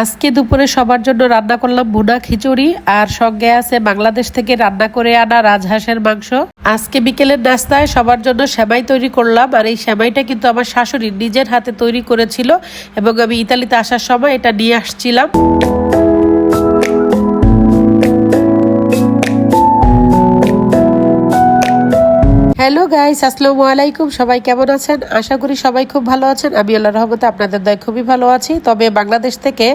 আজকে দুপুরে সবার জন্য রান্না করলাম ভুনা খিচুড়ি আর সঙ্গে আছে বাংলাদেশ থেকে রান্না করে আনা রাজহাঁসের মাংস। আজকে বিকেলের নাস্তায় সবার জন্য সেমাই তৈরি করলাম আর এই সেমাইটা কিন্তু আমার শাশুড়ি নিজের হাতে তৈরি করেছিল এবং আমি ইতালিতে আসার সময় এটা নিয়ে আসছিলাম। হ্যালো গাইস, আসসালামু আলাইকুম। সবাই কেমন আছেন? আশা করি সবাই খুব ভালো আছেন। আমি আল্লাহ রহমতে আপনাদের দয় খুবই ভালো আছি। তবে বাংলাদেশ থেকে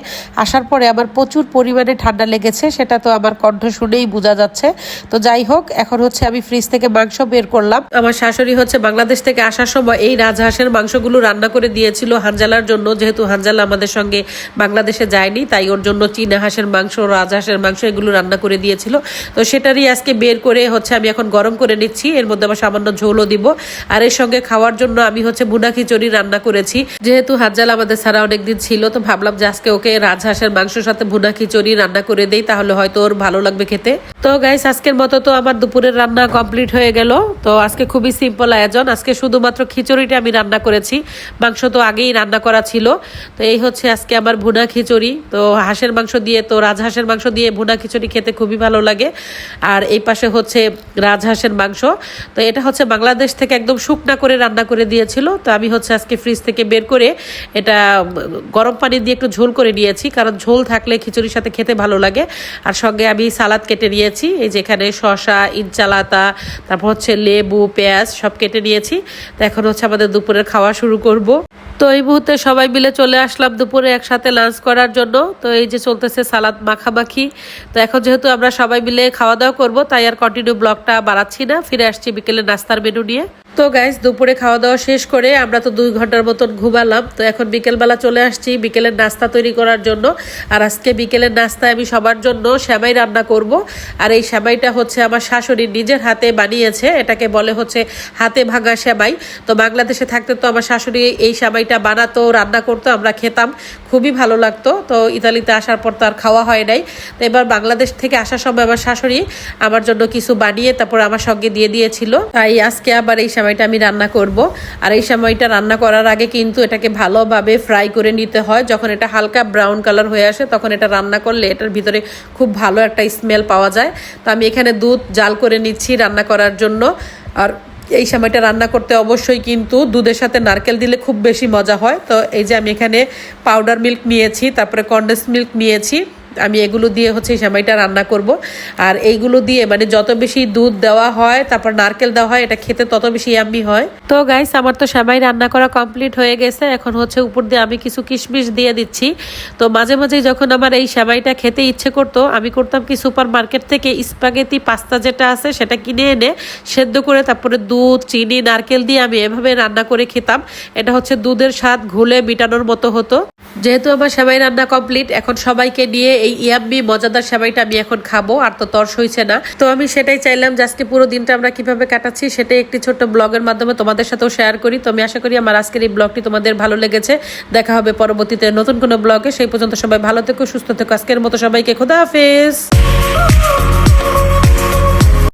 আসার পরে আমার প্রচুর পরিমাণে ঠান্ডা লেগেছে, সেটা তো আমার কণ্ঠ শুনেই বোঝা যাচ্ছে। তো যাই হোক, এখন হচ্ছে আমি ফ্রিজ থেকে মাংস বের করলাম। আমার শাশুড়ি হচ্ছে বাংলাদেশ থেকে আসার সময় এই রাজহাঁসের মাংসগুলো রান্না করে দিয়েছিল হানজালার জন্য। যেহেতু হানজালা আমাদের সঙ্গে বাংলাদেশে যায়নি, তাই ওর জন্য চীনা হাঁসের মাংস রাজহাঁসের মাংস এগুলো রান্না করে দিয়েছিল। তো সেটারই আজকে বের করে হচ্ছে আমি এখন গরম করে নিচ্ছি। এর মধ্যে আবার সামান্য ঝোলও দিব। আর এর সঙ্গে খাওয়ার জন্য আমি হচ্ছে বুনা খিচুড়ি রান্না করেছি। যেহেতু হাজাল আমাদের ছাড়া অনেকদিন ছিল, তো ভাবলাম যে আজকে ওকে রাজহাঁসের মাংসের সাথে ভুনা খিচুড়ি রান্না করে দেই, তাহলে হয়তো ওর ভালো লাগবে খেতে। তো গাইস আজকের মতো তো আমার দুপুরের রান্না কমপ্লিট হয়ে গেল। তো আজকে খুবই সিম্পল আয়োজন। আজকে শুধুমাত্র খিচুড়িটা আমি রান্না করেছি। মাংস তো আগেই রান্না করা ছিল। তো এই হচ্ছে আজকে আমার ভুনা খিচুড়ি। তো হাঁসের মাংস দিয়ে, তো রাজহাঁসের মাংস দিয়ে ভুনা খিচুড়ি খেতে খুবই ভালো লাগে। আর এই পাশে হচ্ছে রাজহাঁসের মাংস। তো এটা হচ্ছে বাংলাদেশ থেকে একদম শুকনা করে রান্না করে দিয়েছিল। তো আমি হচ্ছে আজকে ফ্রিজ থেকে বের করে এটা গরম পানি দিয়ে একটু ঝোল করে নিয়েছি, কারণ ঝোল থাকলে খিচুড়ির সাথে খেতে ভালো লাগে। আর সঙ্গে আমি সালাদ কেটে নিয়েছি, এই যেখানে শশা ইনচালাতা, তারপর হচ্ছে লেবু, পেঁয়াজ সব কেটে নিয়েছি। তো এখন হচ্ছে আমাদের দুপুরের খাওয়া শুরু করব। তো এই মুহূর্তে সবাই মিলে চলে আসলাম দুপুরে একসাথে লাঞ্চ করার জন্য। তো এই যে চলতেছে সালাদ মাখামাখি। তো এখন যেহেতু আমরা সবাই মিলে খাওয়া দাওয়া করব, তাই আর কন্টিনিউ ব্লগটা বাড়াচ্ছি না। ফিরে আসছি বিকেলে নাস্তার মেনু নিয়ে। তো গাইজ দুপুরে খাওয়া দাওয়া শেষ করে আমরা তো দুই ঘণ্টার মতন ঘুমালাম। তো এখন বিকেলবেলা চলে আসছি বিকেলের নাস্তা তৈরি করার জন্য। আর আজকে বিকেলের নাস্তায় আমি সবার জন্য শ্যামাই রান্না করব। আর এই শ্যামাইটা হচ্ছে আমার শাশুড়ি নিজের হাতে বানিয়েছে। এটাকে বলে হচ্ছে হাতে ভাঙা শ্যামাই তো বাংলাদেশে থাকতে তো আমার শাশুড়ি এই শ্যামাইটা বানাতো, রান্না করতো, আমরা খেতাম। খুবই ভালো লাগতো। তো ইতালিতে আসার পর তো আর খাওয়া হয় নাই। তো এবার বাংলাদেশ থেকে আসার সময় আমার শাশুড়ি আমার জন্য কিছু বানিয়ে তারপর আমার সঙ্গে দিয়ে দিয়েছিল। তাই আজকে আবার এই সময়টা আমি রান্না করব। আর এই সময়টা রান্না করার আগে কিন্তু এটাকে ভালোভাবে ফ্রাই করে নিতে হয়। যখন এটা হালকা ব্রাউন কালার হয়ে আসে, তখন এটা রান্না করলে এটার ভিতরে খুব ভালো একটা স্মেল পাওয়া যায়। তো আমি এখানে দুধ জাল করে নিচ্ছি রান্না করার জন্য। আর এই সময়টা রান্না করতে অবশ্যই কিন্তু দুধের সাথে নারকেল দিলে খুব বেশি মজা হয়। তো এই যে আমি এখানে পাউডার মিল্ক নিয়েছি, তারপরে কন্ডেন্স মিল্ক নিয়েছি। আমি এগুলো দিয়ে হচ্ছে সেমাইটা রান্না করব। আর এইগুলো দিয়ে মানে যত বেশি দুধ দেওয়া হয়, তারপর নারকেল দেওয়া হয়, এটা খেতে তত বেশি ইয়াম্মি হয়। তো গাইস আমার তো সেমাই রান্না করা কমপ্লিট হয়ে গেছে। এখন হচ্ছে উপর দিয়ে আমি কিছু কিশমিশ দিয়ে দিচ্ছি। তো মাঝে মাঝে যখন আমার এই সেমাইটা খেতে ইচ্ছে করতো, আমি করতাম কি সুপার মার্কেট থেকে স্পাগেতি পাস্তা যেটা আছে, সেটা কিনে এনে সেদ্ধ করে তারপরে দুধ, চিনি, নারকেল দিয়ে আমি এভাবে রান্না করে খেতাম। এটা হচ্ছে দুধের স্বাদ ঘুলে মিটানোর মতো হতো। যেহেতু আমার সেমাই রান্না কমপ্লিট এখন সবাইকে নিয়ে এই ইয়াম্মি মজাদার সেমাইটা আমি এখন খাব, আর তো তর্স হয়েছে না। তো আমি সেটাই চাইলাম যে পুরো দিনটা আমরা কীভাবে কাটাচ্ছি, সেটাই একটি ছোট্ট ব্লগের মাধ্যমে তোমাদের সাথেও শেয়ার করি। তো আমি আশা করি আমার আজকের এই ব্লগটি তোমাদের ভালো লেগেছে। দেখা হবে পরবর্তীতে নতুন কোনো ব্লগে। সেই পর্যন্ত সবাই ভালো থেকো, সুস্থ থেকো। আজকের মতো সবাইকে খোদা হাফেজ।